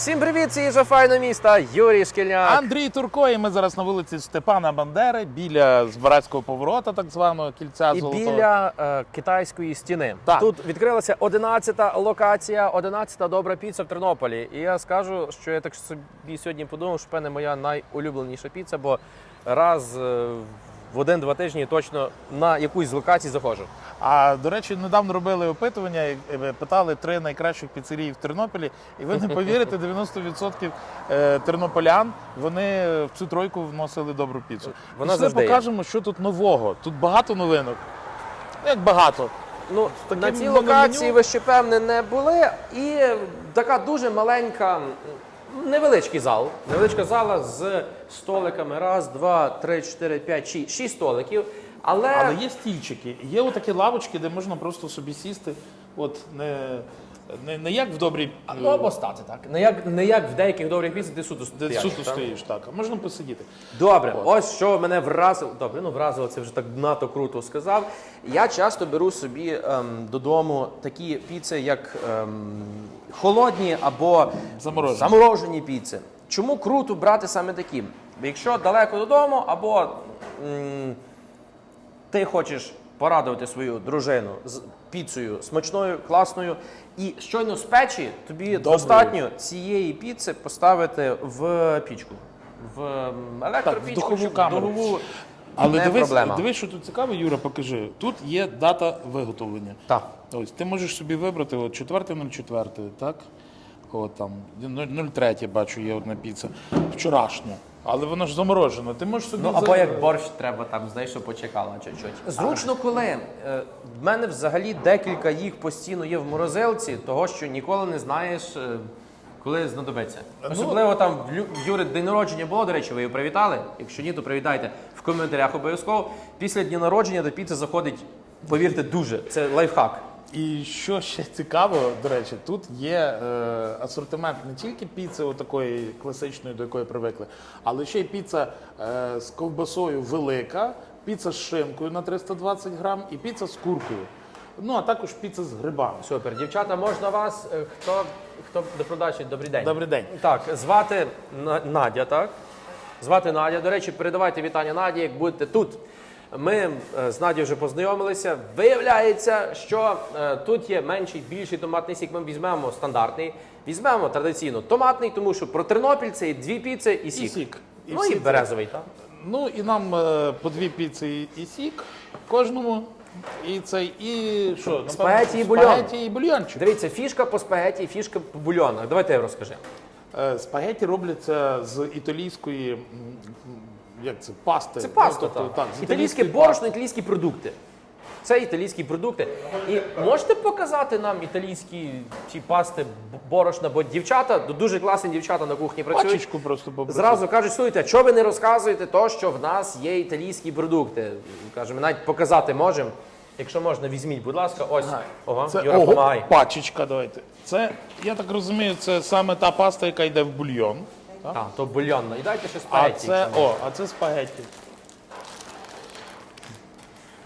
Всім привіт, це їжа файно міста, Юрій Шкільняк. Андрій Турко, і ми зараз на вулиці Степана Бандери біля Збаразького поворота, так званого кільця І золотого. біля е, китайської стіни. Так. Тут відкрилася 11-та локація, 11-та добра піца в Тернополі. І я скажу, що я так собі сьогодні подумав, що в мене моя найулюбленіша піца, бо раз е, в один-два тижні точно на якусь з локацій заходжу. А до речі, недавно робили опитування, і, питали три найкращих піцерії в Тернополі, і ви не повірите, 90% е, тернополян вони в цю тройку вносили добру піцу. Вона Пішли завжди покажемо, що тут нового. Тут багато новинок. Ну, Як багато. Ну, на цій локації ви ще певне не були. І така дуже маленька, невеличкий зал. Невеличка зала з столиками. Раз, два, три, чотири, п'ять, шість. Шість столиків. Але, Але є стільчики, є отакі лавочки, де можна просто собі сісти. От не, не, не як в добрій ну, або стати так. Не як, не як в деяких добрих піцах, де суто де суто так? стоїш, так. А можна посидіти. Добре, ось що мене вразило. Добре, ну вразило, це вже так надто круто сказав. Я часто беру собі ем, додому такі піци, як ем, холодні або Заморожені. заморожені піци. Чому круто брати саме такі? Якщо далеко додому, або м, ти хочеш порадувати свою дружину з піцею смачною, класною, і щойно з печі тобі достатньо цієї піци поставити в пічку. В електропічку, духову щоб камеру. духову Але не дивись, проблема. дивись, що тут цікаво, Юра, покажи. Тут є дата виготовлення. Так. Ось ти можеш собі вибрати от 4.04, так? От там 0.3 бачу, є одна піца. Вчорашня. Але вона ж заморожена. Ти можеш собі Ну, за- або як борщ треба там, знаєш, що почекала чуть-чуть. Зручно коли. Е, В мене взагалі декілька їх постійно є в морозилці, того що ніколи не знаєш, е, коли знадобиться. Особливо там в Лю- в Юри день народження було, до речі, ви його привітали. Якщо ні, то привітайте в коментарях обов'язково. Після дня народження до піци заходить, повірте, дуже. Це лайфхак. І що ще цікаво, до речі, тут є е, асортимент не тільки піци такої класичної, до якої привикли, але ще й піца е, з ковбасою велика, піца з шинкою на 320 грам і піца з куркою. Ну а також піца з грибами. Супер. Дівчата, можна вас? Е, Хто, хто до продажі? Добрий день. Добрий день. Так, звати На- Надя, так? Звати Надя. До речі, передавайте вітання Наді, як будете тут. Ми е, з Надією вже познайомилися. Виявляється, що е, тут є менший, більший томатний сік. Ми візьмемо стандартний, візьмемо традиційно томатний, тому що про Тернопіль це і дві піци і сік. сік. І ну і березовий, так? Ну і нам е, по дві піци і сік кожному. І цей, і що? Спагеті і бульйон. Спагеті і бульйончик. Дивіться, фішка по спагеті, фішка по бульйонах. Давайте я розкажи. Спагеті робляться з італійської як це, пасти. Це паста, Ну, тобто, так. з Італійське борошно, італійські продукти. Це італійські продукти. І можете показати нам італійські ці пасти борошна, бо дівчата, дуже класні дівчата на кухні працюють. Пачечку просто побрати. Зразу кажуть, слухайте, що ви не розказуєте то, що в нас є італійські продукти. Кажемо, навіть показати можемо. Якщо можна, візьміть, будь ласка, ось. Ого, Це Юра, ого, помагай. пачечка, давайте. Це, я так розумію, це саме та паста, яка йде в бульйон. Так? А, то бульйонна. І дайте ще А спагетті. це, о, а це спагетті.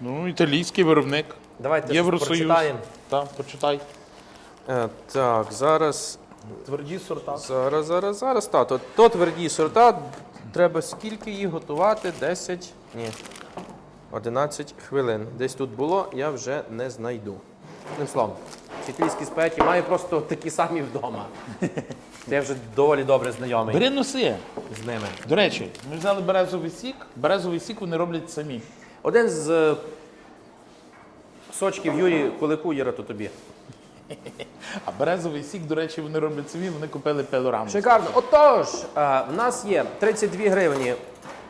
Ну, італійський виробник. Давайте Євросоюз. прочитаємо. Так, почитай. Е, так, зараз Тверді сорта. Зараз, зараз, зараз. Та, то, то тверді сорта. Треба скільки їх готувати? 10, ні. 11 хвилин. Десь тут було, я вже не знайду. Одним словом, італійські спеті маю просто такі самі вдома. Я вже доволі добре знайомий Бери носи. з ними. До речі, ми взяли березовий сік. Березовий сік вони роблять самі. Один з е, сочків Юрі Кулику Юра, то тобі. А березовий сік, до речі, вони роблять самі, вони купили пелораму. Шикарно. Отож, е, в нас є 32 гривні,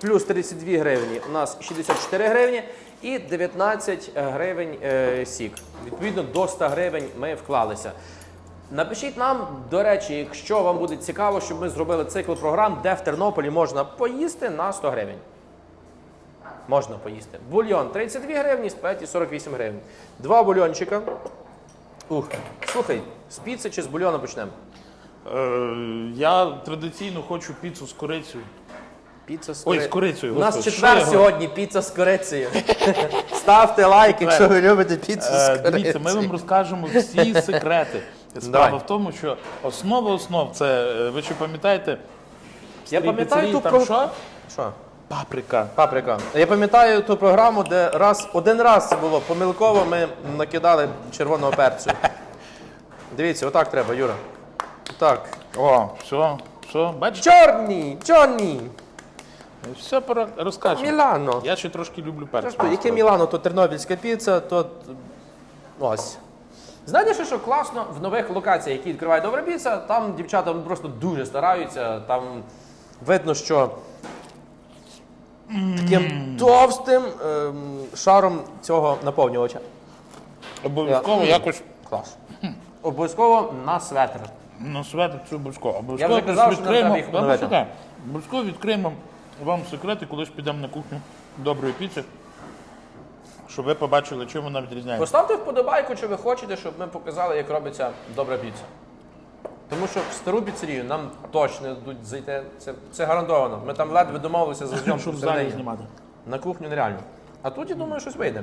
плюс 32 гривні, у нас 64 гривні і 19 гривень е, сік. Відповідно, до 100 гривень ми вклалися. Напишіть нам, до речі, якщо вам буде цікаво, щоб ми зробили цикл програм, де в Тернополі можна поїсти на 100 гривень. Можна поїсти. Бульйон 32 гривні, спеті 48 гривень. Два бульйончика. Ух, слухай, з піци чи з бульйону почнемо? Е, я традиційно хочу піцу з корицею. Піца з Ой, з корицею, У нас господи, четвер що я сьогодні піца з корицею. Ставте лайк, якщо ви любите піцу з Е, корицею. дивіться, ми вам розкажемо всі секрети. Справа Давай. в тому, що основа основ це, е, ви ще пам'ятаєте, в Я старій пам'ятаю піцерії ту там про- що? Що? Паприка. Паприка. Я пам'ятаю ту програму, де раз один раз це було помилково, ми накидали червоного перцю. Дивіться, отак треба, Юра. Так. О, все, все, бачите, Чорні! Чорні! все пора розкажемо. Мілано. Я ще трошки люблю перець. Що, яке Мілано, то тернопільська піца, то ось. Знаєте, що, класно в нових локаціях, які відкриває добра піца, там дівчата ну, просто дуже стараються, там видно, що таким товстим ем, шаром цього наповнювача. Обов'язково якось Клас. Обов'язково на светр. на свято це обов'язково. Я Обов'язково вже казав, якось що нам треба їх ну, чекай. Обов'язково відкриємо вам секрети, колись підемо на кухню доброї піци, щоб ви побачили, чим вона відрізняється. Поставте вподобайку, чи ви хочете, щоб ми показали, як робиться добра піца. Тому що в стару піцерію нам точно не дадуть зайти. Це, це гарантовано. Ми там ледве домовилися за зйомку Щоб залі всередині. знімати. На кухню нереально. А тут, я думаю, щось вийде.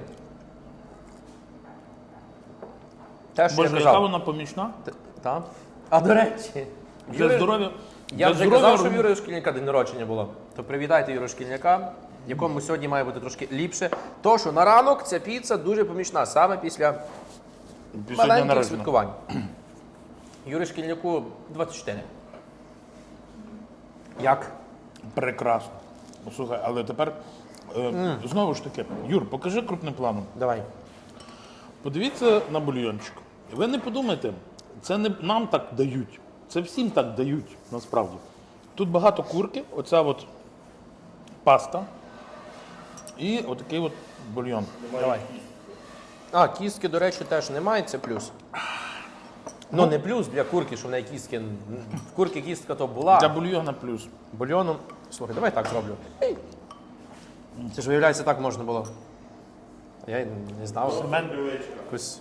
Те, що Боже, я яка казав. вона помічна? Т- Та? А до речі, Для Юри- здоров'я. я для вже здоров'я казав, що в роб- Юрія Шкільняка день народження було. То привітайте Юрія Шкільняка, якому сьогодні має бути трошки ліпше. То, що на ранок ця піца дуже помічна, саме після після дня маленьких народження. святкувань. Юрі Шкільняку 24. Як? Прекрасно. Слухай, але тепер е, знову ж таки, Юр, покажи крупним планом. Давай. Подивіться на бульйончик. Ви не подумайте, це не нам так дають. Це всім так дають, насправді. Тут багато курки, оця от паста і отакий от бульйон. Давай. А, кістки, до речі, теж немає, це плюс. Ну, не плюс для курки, що в неї кістки. В курки кістка то була. Для бульйона плюс. Бульйону. Слухай, давай так зроблю. Ей. Це ж виявляється, так можна було. Я й не знав. Якось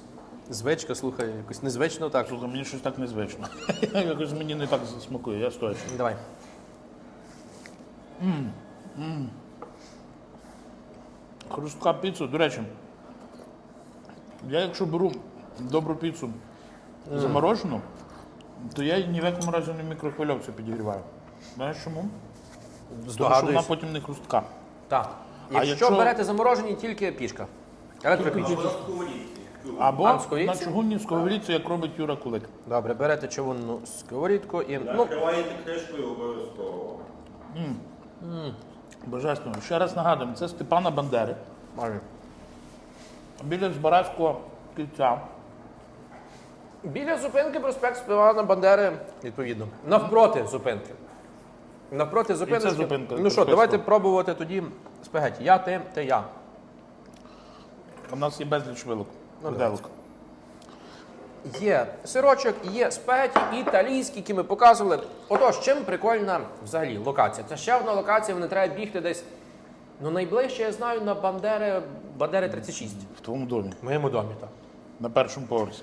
звичка, слухай, якось незвично так. Слухай, мені щось так незвично. Якось мені не так смакує, я стоячи. Давай. Хрустка піцу, до речі, я якщо беру добру піцу заморожену, то я її ні в якому разі не в мікрохвильовці підігріваю. Знаєш чому? Тому що вона Здогадуюсь. потім не хрустка. Так. А Якщо, якщо- берете заморожені, тільки пішка. Електропічка. Або А, на на сковорідці? чугунній сковорідці, як робить Юра Кулик. Добре, берете човунну сковорідку і. Ну, Накриваєте кришкою обов'язково. Божественно. Ще раз нагадуємо, це Степана Бандери. може. Біля Збаразького кільця. Біля зупинки проспект Степана Бандери, відповідно. Навпроти зупинки. Навпроти зупинки. зупинка Ну що, давайте пробувати тоді спагеті. Я, ти, ти, я. У нас є безліч вилок. Ну, виделок. Є сирочок, є спагеті італійські, які ми показували. Отож, чим прикольна взагалі локація? Це ще одна локація, не треба бігти десь. Ну, найближче я знаю на Бандери, Бандери 36. В твоєму домі. В моєму домі, так. На першому поверсі.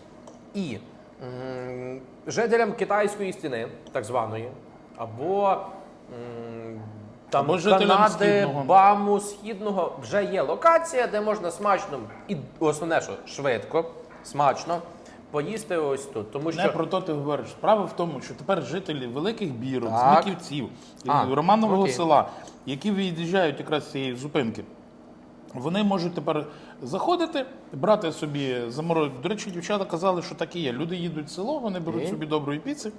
І м, жителям китайської стіни, так званої, або м, там Або жителям Канади, Східного. Баму, Східного вже є локація, де можна смачно і основне, що швидко, смачно поїсти ось тут. Тому що Не про то ти говориш. Справа в тому, що тепер жителі великих бірок, Так. Смиківців, А, Романового окей. села, які виїжджають якраз з цієї зупинки, вони можуть тепер заходити, брати собі заморожену. До речі, дівчата казали, що так і є. Люди їдуть в село, вони беруть Окей. собі доброї піци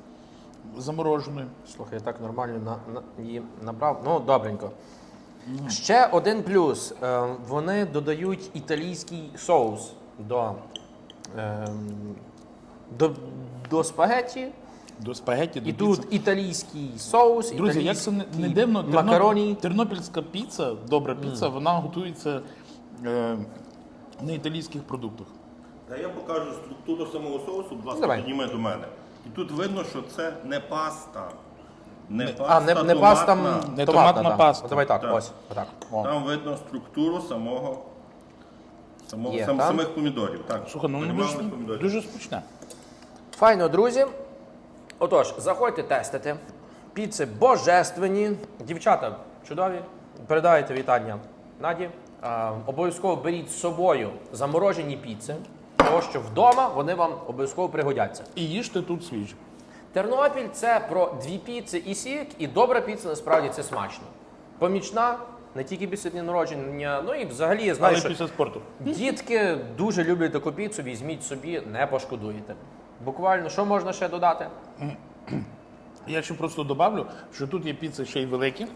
замороженої. Слухай, я так нормально на, на, її набрав. Ну, добренько. Ще один плюс. Е, вони додають італійський соус до, е, до, до спагетті. До спагетті, до І піци. тут італійський соус, Друзі, як це не, не дивно, макароні. тернопільська піца, добра піца, вона готується е, на італійських продуктах. Та я покажу структуру самого соусу, будь ласка, Давай. підніми до мене. І тут видно, що це не паста. Не паста, А, не, не паста, м. Не томатна, томатна так. паста. Давай так, Так. ось. Отак. О. Там видно структуру самого, самого Є, сам, там? самих помідорів. Так, Слухай, ну воно дуже, помідорів. дуже смачне. Файно, друзі. Отож, заходьте тестити. Піци божественні. Дівчата чудові. Передайте вітання Наді. А, обов'язково беріть з собою заморожені піци. того що вдома вони вам обов'язково пригодяться. І їжте тут свіжі. Тернопіль це про дві піци і сік, і добра піца насправді це смачно. Помічна, не тільки після дня народження, ну і взагалі Але що після спорту. дітки дуже люблять таку піцу, візьміть собі, не пошкодуєте. Буквально, що можна ще додати? Я ще просто добавлю, що тут є піци ще й великі.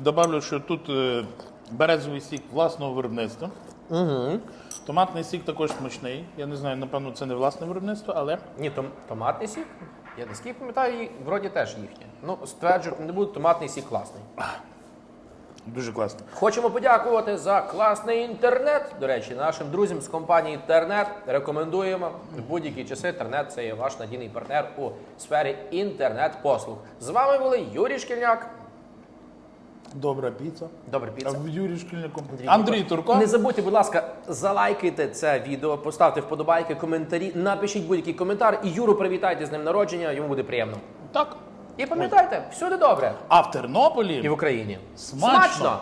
Добавлю, що тут е, березовий сік власного виробництва. Угу. Томатний сік також смачний. Я не знаю, напевно, це не власне виробництво, але Ні, том, томатний сік. Я наскільки пам'ятаю, і вроді теж їхнє. Ну, стверджувати не буду, томатний сік класний. Дуже класно. Хочемо подякувати за класний інтернет. До речі, нашим друзям з компанії Тернет рекомендуємо в будь-які часи. Тернет це є ваш надійний партнер у сфері інтернет-послуг. З вами були Юрій Шкільняк. Добра піца. Добре, А піца. в Юрій Шкільником. Андрій Турко. Не забудьте, будь ласка, залайкайте це відео, поставте вподобайки, коментарі, напишіть будь-який коментар і Юру привітайте з ним народження, йому буде приємно. Так. І пам'ятайте, всюди добре. А в Тернополі І в Україні. Смачно. Смачно!